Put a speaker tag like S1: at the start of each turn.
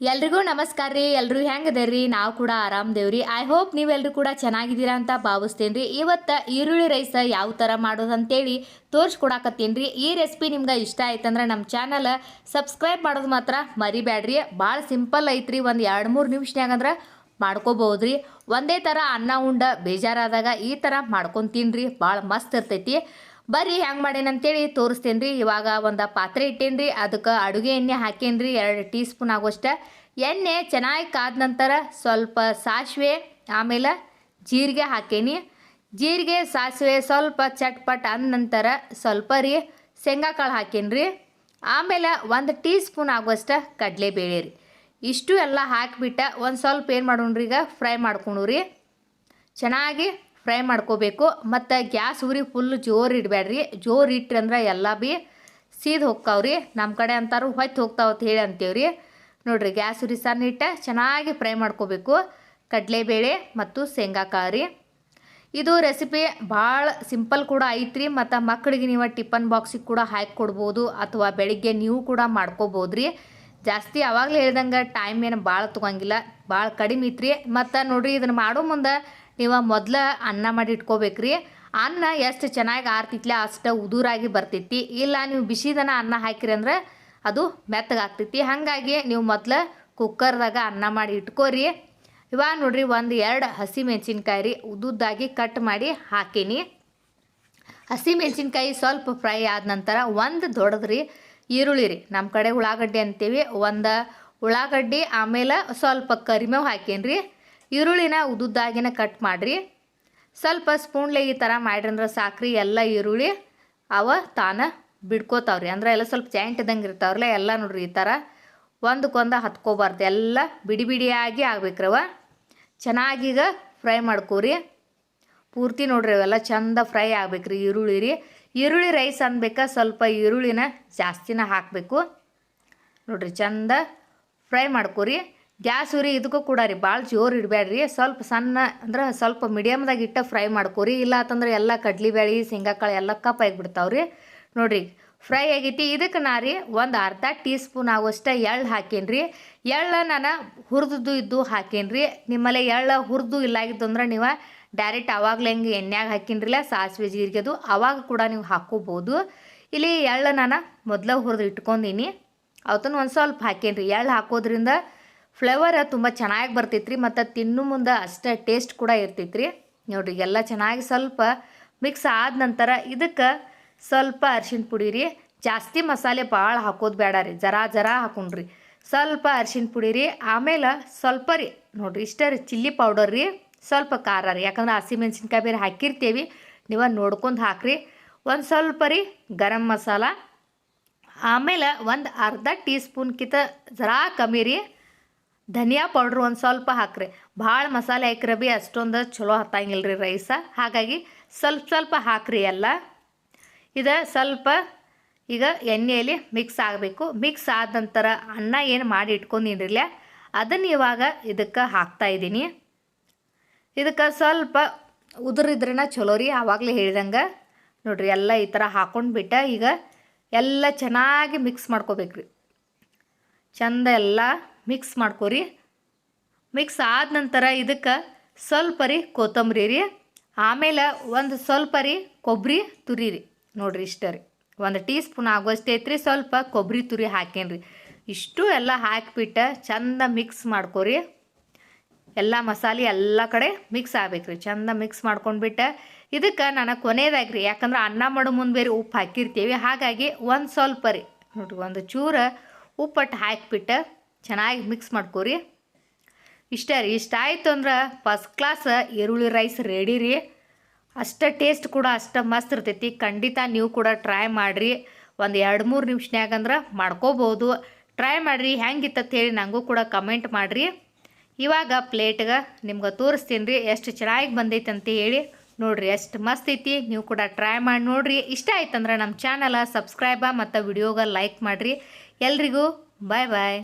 S1: ಎಲ್ರಿಗೂ ನಮಸ್ಕಾರ ರೀ, ಎಲ್ರು ಹೆಂಗದೇರಿ? ನಾವು ಕೂಡ ಆರಾಮದೇವ್ರಿ. ಐ ಹೋಪ್ ನೀವೆಲ್ಲರೂ ಕೂಡ ಚೆನ್ನಾಗಿದ್ದೀರಾ ಅಂತ ಭಾವಿಸ್ತೇನೆ ರೀ ಇವತ್ತು ಈರುಳ್ಳಿ ರೈಸ್ ಯಾವ ಥರ ಮಾಡೋದು ಅಂತೇಳಿ ತೋರಿಸ್ಕೊಡಕತ್ತೀನಿ ರೀ ಈ ರೆಸಿಪಿ ನಿಮ್ಗೆ ಇಷ್ಟ ಆಯ್ತಂದ್ರೆ ನಮ್ಮ ಚಾನಲ್ ಸಬ್ಸ್ಕ್ರೈಬ್ ಮಾಡೋದು ಮಾತ್ರ ಮರಿಬೇಡ್ರಿ ಭಾಳ ಸಿಂಪಲ್ ಐತ್ರಿ, ಒಂದು ಎರಡು ಮೂರು ಅಂದ್ರೆ ಮಾಡ್ಕೋಬಹುದ್ರಿ ಒಂದೇ ಥರ ಅನ್ನ, ಉಂಡ ಬೇಜಾರಾದಾಗ ಈ ಥರ ಮಾಡ್ಕೊಂಡು ರೀ ಭಾಳ ಮಸ್ತ್ ಇರ್ತೈತಿ. ಬರ್ರಿ ಹೆಂಗೆ ಮಾಡೇನಿ ಅಂತೇಳಿ ತೋರಿಸ್ತೇನೆ ರೀ ಇವಾಗ ಒಂದು ಪಾತ್ರೆ ಇಟ್ಟೇನಿ ರೀ ಅದಕ್ಕೆ ಅಡುಗೆ ಎಣ್ಣೆ ಹಾಕೇನಿ ರೀ ಎರಡು ಟೀ ಸ್ಪೂನ್ ಆಗೋಷ್ಟ. ಎಣ್ಣೆ ಚೆನ್ನಾಗಿ ಕಾದ ನಂತರ ಸ್ವಲ್ಪ ಸಾಸಿವೆ, ಆಮೇಲೆ ಜೀರಿಗೆ ಹಾಕೇನಿ. ಜೀರಿಗೆ, ಸಾಸಿವೆ ಸ್ವಲ್ಪ ಚಟ್ಪಟ್ ಅಂದ ನಂತರ ಸ್ವಲ್ಪ ರೀ ಶೇಂಗಾ ಕಾಳು ಹಾಕೇನಿ ರೀ ಆಮೇಲೆ ಒಂದು ಟೀ ಸ್ಪೂನ್ ಆಗುವಷ್ಟು ಕಡಲೆಬೇಳೆ ರೀ. ಇಷ್ಟು ಎಲ್ಲ ಹಾಕಿಬಿಟ್ಟು ಒಂದು ಸ್ವಲ್ಪ ಏನು ಮಾಡೋಣ್ರಿ ಈಗ ಫ್ರೈ ಮಾಡ್ಕೊಂಡು ರೀ ಚೆನ್ನಾಗಿ ಫ್ರೈ ಮಾಡ್ಕೋಬೇಕು. ಮತ್ತು ಗ್ಯಾಸ್ ಉರಿ ಫುಲ್ ಜೋರು ಇಡಬೇಡ್ರಿ. ಜೋರು ಇಟ್ರಂದ್ರೆ ಎಲ್ಲ ಬಿ ಸೀದ್ ಹೋಗ್ತಾವ್ರಿ. ನಮ್ಮ ಕಡೆ ಅಂತಾರು ಹೊತ್ತು ಹೋಗ್ತಾವ ಅಂತ ಹೇಳಿ ಅಂತೀವ್ರಿ. ನೋಡ್ರಿ ಗ್ಯಾಸ್ ಉರಿ ಸಣ್ಣ ಇಟ್ಟ ಚೆನ್ನಾಗಿ ಫ್ರೈ ಮಾಡ್ಕೋಬೇಕು. ಕಡಲೆಬೇಳೆ ಮತ್ತು ಶೇಂಗಾ ಕಾಳು ರೀ ಇದು ರೆಸಿಪಿ ಭಾಳ ಸಿಂಪಲ್ ಕೂಡ ಐತ್ರಿ. ಮತ್ತು ಮಕ್ಕಳಿಗೆ ನೀವು ಟಿಫನ್ ಬಾಕ್ಸಿಗೆ ಕೂಡ ಹಾಕಿ ಕೊಡ್ಬೋದು. ಅಥವಾ ಬೆಳಿಗ್ಗೆ ನೀವು ಕೂಡ ಮಾಡ್ಕೋಬೋದು ರೀ ಜಾಸ್ತಿ ಅವಾಗಲೇ ಹೇಳ್ದಂಗೆ ಟೈಮ್ ಏನು ಭಾಳ ತೊಗೊಂಗಿಲ್ಲ. ಭಾಳ ಕಡಿಮೆ ಐತ್ರಿ. ಮತ್ತು ನೋಡಿರಿ ಇದನ್ನು ಮಾಡೋ ಮುಂದೆ ನೀವು ಮೊದಲು ಅನ್ನ ಮಾಡಿ ಇಟ್ಕೋಬೇಕ್ರಿ. ಅನ್ನ ಎಷ್ಟು ಚೆನ್ನಾಗಿ ಆರ್ತಿತ್ಲೆ ಅಷ್ಟು ಉದುರಾಗಿ ಬರ್ತೈತಿ. ಇಲ್ಲ ನೀವು ಬಿಸಿದನ ಅನ್ನ ಹಾಕಿರಿ ಅಂದ್ರೆ ಅದು ಮೆತ್ತಗಾಗ್ತೈತಿ. ಹಾಗಾಗಿ ನೀವು ಮೊದಲು ಕುಕ್ಕರ್ದಾಗ ಅನ್ನ ಮಾಡಿ ಇಟ್ಕೋರಿ. ಇವಾಗ ನೋಡ್ರಿ ಒಂದು ಎರಡು ಹಸಿ ಮೆಣಸಿನ್ಕಾಯಿ ರೀ ಉದ್ದುದ್ದಾಗಿ ಕಟ್ ಮಾಡಿ ಹಾಕೀನಿ. ಹಸಿ ಮೆಣಸಿನ್ಕಾಯಿ ಸ್ವಲ್ಪ ಫ್ರೈ ಆದ ನಂತರ ಒಂದು ದೊಡ್ಡದ್ರಿ ಈರುಳ್ಳಿ ರೀ. ನಮ್ಮ ಕಡೆ ಉಳ್ಳಾಗಡ್ಡಿ ಅಂತೀವಿ. ಒಂದು ಉಳ್ಳಾಗಡ್ಡಿ ಆಮೇಲೆ ಸ್ವಲ್ಪ ಕರಿಮೇವು ಹಾಕೇನಿ ರೀ ಈರುಳ್ಳಿನ ಉದ್ದುದ್ದಾಗಿನ ಕಟ್ ಮಾಡಿರಿ. ಸ್ವಲ್ಪ ಸ್ಪೂನ್ಲೆ ಈ ಥರ ಮಾಡ್ರಿ ಅಂದ್ರೆ ಸಾಕ್ರಿ, ಎಲ್ಲ ಈರುಳ್ಳಿ ಅವ ತಾನ ಬಿಡ್ಕೋತಾವ್ರಿ. ಅಂದ್ರೆ ಎಲ್ಲ ಸ್ವಲ್ಪ ಜಾಯಿಂಟ್ ಇದ್ದಂಗೆ ಇರ್ತಾವ್ರಲ್ಲ, ಎಲ್ಲ ನೋಡ್ರಿ ಈ ಥರ ಒಂದಕ್ಕೊಂದು ಹತ್ಕೋಬಾರ್ದು, ಎಲ್ಲ ಬಿಡಿ ಬಿಡಿಯಾಗಿ ಆಗ್ಬೇಕ್ರವ ಚೆನ್ನಾಗೀಗ ಫ್ರೈ ಮಾಡ್ಕೋರಿ. ಪೂರ್ತಿ ನೋಡ್ರಿ ಅವೆಲ್ಲ ಚಂದ ಫ್ರೈ ಆಗ್ಬೇಕ್ರಿ ಈರುಳ್ಳಿ ರೀ. ಈರುಳ್ಳಿ ರೈಸ್ ಅನ್ಬೇಕ ಸ್ವಲ್ಪ ಈರುಳ್ಳಿನ ಜಾಸ್ತಿನ ಹಾಕಬೇಕು. ನೋಡ್ರಿ ಚಂದ ಫ್ರೈ ಮಾಡ್ಕೋರಿ. ಗ್ಯಾಸ್ ಉರಿ ಇದಕ್ಕೂ ಕೂಡ ರೀ ಭಾಳ ಜೋರು ಇಡಬೇಡ್ರಿ ಸ್ವಲ್ಪ ಸಣ್ಣ ಅಂದ್ರೆ ಸ್ವಲ್ಪ ಮೀಡಿಯಮ್ದಾಗ ಇಟ್ಟ ಫ್ರೈ ಮಾಡ್ಕೋರಿ. ಇಲ್ಲ ಅಂತಂದ್ರೆ ಎಲ್ಲ ಕಡ್ಲಿಬೇಳೆ ಶೇಂಗಾಕಾಳು ಎಲ್ಲ ಕಪ್ ಆಗಿಬಿಡ್ತಾವ್ರಿ ನೋಡ್ರಿ ಫ್ರೈ ಆಗೈತಿ. ಇದಕ್ಕೆ ನಾ ರೀ ಒಂದು ಅರ್ಧ ಟೀ ಸ್ಪೂನ್ ಆಗುವಷ್ಟ ಎಳ್ಳು ಹಾಕೇನಿ ರೀ. ಎಳ್ಳು ನಾನು ಹುರಿದು ಇದ್ದು ಹಾಕೇನಿ ರೀ. ನಿಮ್ಮಲ್ಲಿ ಎಳ್ಳು ಹುರಿದು ಇಲ್ಲಾಗಿದ್ದು ಅಂದ್ರೆ ನೀವು ಡೈರೆಕ್ಟ್ ಆವಾಗಲೇ ಹೆಂಗೆ ಎಣ್ಣೆಗೆ ಹಾಕಿನ್ರಿಲ್ಲ ಸಾಸಿವೆ ಜೀರಿಗೆದು ಆವಾಗ ಕೂಡ ನೀವು ಹಾಕೋಬೋದು. ಇಲ್ಲಿ ಎಳ್ಳು ನಾನು ಮೊದಲು ಹುರಿದು ಇಟ್ಕೊಂಡಿನಿ. ಅವತ್ತನ್ನು ಒಂದು ಸ್ವಲ್ಪ ಹಾಕೇನಿ ರೀ. ಎಳ್ಳು ಹಾಕೋದ್ರಿಂದ ಫ್ಲೇವರ್ ತುಂಬ ಚೆನ್ನಾಗಿ ಬರ್ತೈತ್ರಿ, ಮತ್ತು ತಿನ್ನು ಮುಂದೆ ಅಷ್ಟೇ ಟೇಸ್ಟ್ ಕೂಡ ಇರ್ತೈತ್ರಿ. ನೋಡಿರಿ, ಎಲ್ಲ ಚೆನ್ನಾಗಿ ಸ್ವಲ್ಪ ಮಿಕ್ಸ್ ಆದ ನಂತರ ಇದಕ್ಕೆ ಸ್ವಲ್ಪ ಅರ್ಶಿಣ ಪುಡಿ ರೀ. ಜಾಸ್ತಿ ಮಸಾಲೆ ಭಾಳ ಹಾಕೋದು ಬೇಡ ರೀ, ಜರಾ ಜರಾ ಹಾಕೊಂಡ್ರಿ. ಸ್ವಲ್ಪ ಅರ್ಶಿಣ ಪುಡಿ ರೀ, ಆಮೇಲೆ ಸ್ವಲ್ಪ ರೀ, ನೋಡಿರಿ ಇಷ್ಟೇ ರೀ ಚಿಲ್ಲಿ ಪೌಡರ್ ರೀ, ಸ್ವಲ್ಪ ಖಾರ ರೀ. ಯಾಕಂದ್ರೆ ಹಸಿಮೆಣ್ಸಿನ್ಕಾಯಿ ಬೇರೆ ಹಾಕಿರ್ತೀವಿ, ನೀವು ನೋಡ್ಕೊಂಡು ಹಾಕ್ರಿ. ಒಂದು ಸ್ವಲ್ಪ ರೀ ಗರಂ ಮಸಾಲ, ಆಮೇಲೆ ಒಂದು ಅರ್ಧ ಟೀ ಸ್ಪೂನ್ಕಿಂತ ಜರಾ ಕಮ್ಮಿ ರೀ. ಧನಿಯಾ ಪೌಡ್ರ್ ಒಂದು ಸ್ವಲ್ಪ ಹಾಕ್ರಿ. ಭಾಳ ಮಸಾಲೆ ಹಾಕ್ರಿ ಬಿ ಅಷ್ಟೊಂದು ಚಲೋ ಹತ್ತಂಗಿಲ್ಲ ರೀ ರೈಸ. ಹಾಗಾಗಿ ಸ್ವಲ್ಪ ಸ್ವಲ್ಪ ಹಾಕ್ರಿ ಎಲ್ಲ. ಇದು ಸ್ವಲ್ಪ ಈಗ ಎಣ್ಣೆಯಲ್ಲಿ ಮಿಕ್ಸ್ ಆಗಬೇಕು. ಮಿಕ್ಸ್ ಆದ ನಂತರ ಅನ್ನ ಏನು ಮಾಡಿ ಇಟ್ಕೊಂಡಿರಲಿಲ್ಲ ಅದನ್ನು ಇವಾಗ ಇದಕ್ಕೆ ಹಾಕ್ತಾ ಇದ್ದೀನಿ. ಇದಕ್ಕೆ ಸ್ವಲ್ಪ ಉದುರಿದ್ರನ ಚಲೋ ರೀ, ಆವಾಗಲೇ ಹೇಳಿದಂಗೆ. ನೋಡ್ರಿ ಎಲ್ಲ ಈ ಥರ ಹಾಕೊಂಡ್ಬಿಟ್ಟ ಈಗ ಎಲ್ಲ ಚೆನ್ನಾಗಿ ಮಿಕ್ಸ್ ಮಾಡ್ಕೋಬೇಕ್ರಿ. ಚಂದ ಎಲ್ಲ ಮಿಕ್ಸ್ ಮಾಡ್ಕೊರಿ. ಮಿಕ್ಸ್ ಆದ ನಂತರ ಇದಕ್ಕೆ ಸ್ವಲ್ಪ ರೀ ಕೊತ್ತಂಬರಿ ರೀ. ಆಮೇಲೆ ಒಂದು ಸ್ವಲ್ಪ ರೀ ಕೊಬ್ಬರಿ ತುರಿ ರೀ. ನೋಡಿರಿ ಇಷ್ಟ ರೀ. ಒಂದು ಟೀ ಸ್ಪೂನ್ ಆಗುವಷ್ಟು ಸ್ವಲ್ಪ ಕೊಬ್ಬರಿ ತುರಿ ಹಾಕೇನ್ರಿ. ಇಷ್ಟು ಎಲ್ಲ ಹಾಕಿಬಿಟ್ಟು ಚಂದ ಮಿಕ್ಸ್ ಮಾಡ್ಕೊರಿ. ಎಲ್ಲ ಮಸಾಲೆ ಎಲ್ಲ ಕಡೆ ಮಿಕ್ಸ್ ಆಗ್ಬೇಕ್ರಿ, ಚಂದ ಮಿಕ್ಸ್ ಮಾಡ್ಕೊಂಡ್ಬಿಟ್ಟು. ಇದಕ್ಕೆ ನಾನು ಕೊನೆಯದಾಗ್ರಿ ಯಾಕಂದ್ರೆ ಅನ್ನ ಮಾಡೋ ಮುಂದೆ ಬೇರೆ ಉಪ್ಪು ಹಾಕಿರ್ತೀವಿ. ಹಾಗಾಗಿ ಒಂದು ಸ್ವಲ್ಪ ರೀ ನೋಡಿರಿ, ಒಂದು ಚೂರ ಉಪ್ಪಟ್ಟು ಹಾಕಿಬಿಟ್ಟು ಚೆನ್ನಾಗಿ ಮಿಕ್ಸ್ ಮಾಡ್ಕೊರಿ. ಇಷ್ಟ ರೀ, ಇಷ್ಟ ಆಯಿತು ಅಂದ್ರೆ ಫಸ್ಟ್ ಕ್ಲಾಸ್ ಈರುಳ್ಳಿ ರೈಸ್ ರೆಡಿ ರೀ. ಅಷ್ಟು ಟೇಸ್ಟ್ ಕೂಡ ಅಷ್ಟು ಮಸ್ತ್ ಇರ್ತೈತಿ. ಖಂಡಿತ ನೀವು ಕೂಡ ಟ್ರೈ ಮಾಡಿರಿ. ಒಂದು ಎರಡು ಮೂರು ನಿಮಿಷನ್ಯಾಗಂದ್ರೆ ಮಾಡ್ಕೋಬೋದು. ಟ್ರೈ ಮಾಡಿರಿ ಹೆಂಗಿತ್ತಂತ ಹೇಳಿ ನನಗೂ ಕೂಡ ಕಮೆಂಟ್ ಮಾಡಿರಿ. ಇವಾಗ ಪ್ಲೇಟ್ಗೆ ನಿಮ್ಗೆ ತೋರಿಸ್ತೀನಿ ರೀ, ಎಷ್ಟು ಚೆನ್ನಾಗಿ ಬಂದೈತೆ ಅಂತ ಹೇಳಿ. ನೋಡಿರಿ, ಎಷ್ಟು ಮಸ್ತ್ ಐತಿ. ನೀವು ಕೂಡ ಟ್ರೈ ಮಾಡಿ ನೋಡಿರಿ. ಇಷ್ಟ ಆಯ್ತಂದ್ರೆ ನಮ್ಮ ಚಾನಲ ಸಬ್ಸ್ಕ್ರೈಬ ಮತ್ತು ವಿಡಿಯೋಗೆ ಲೈಕ್ ಮಾಡಿರಿ. ಎಲ್ರಿಗೂ ಬಾಯ್ ಬಾಯ್